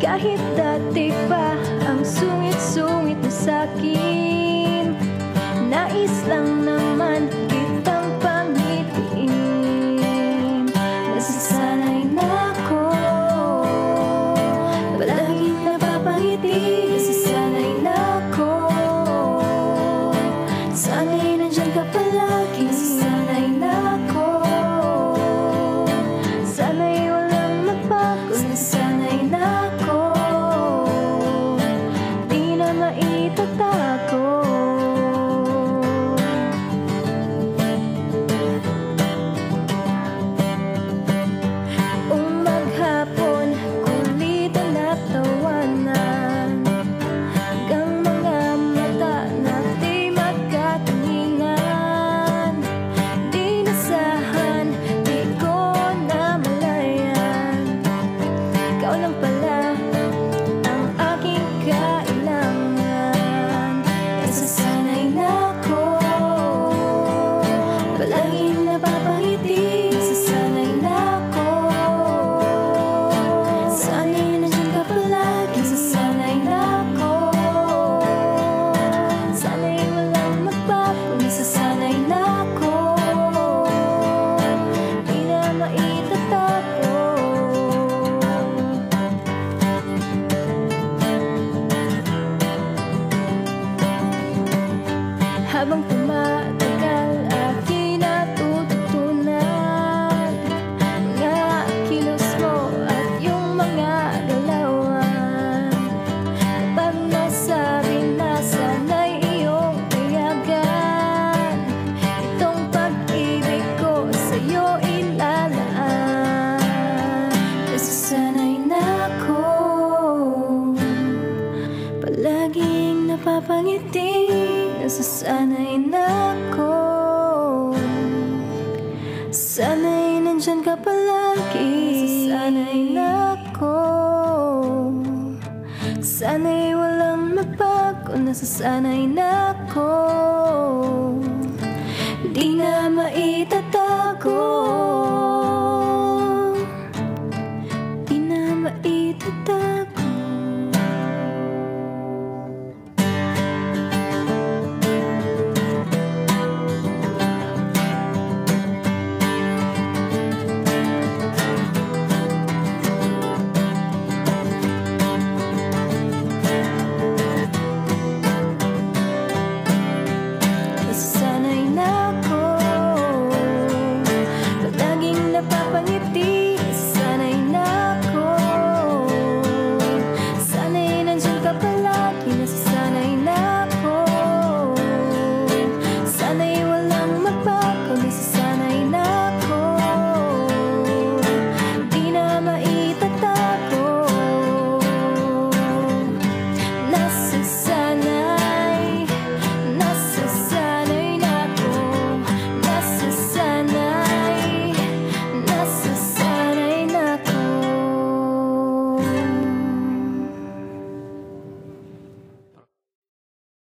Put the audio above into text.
Kahit dati pa ang sungit-sungit mo sa'kin Nais lang naman kitang pangitiin Nasasanay na ako Palaging napapangiti Nasasanay na ako Sana'y nandyan ka pala. Maitatago Habang tumatagal aking natututunan Mga kilos mo at yung mga galawan. Kapag nasabi na sana'y iyong payagan Itong pag-ibig ko sa'yo ilalaan. Nasasanay na ako Palaging napapangiti nasasanay na ako. Sana'y nandyan ka palagi. Nasasanay na ako. Sana'y walang magbago. Nasasanay na ako. Di na maitatago. Di na maitatago.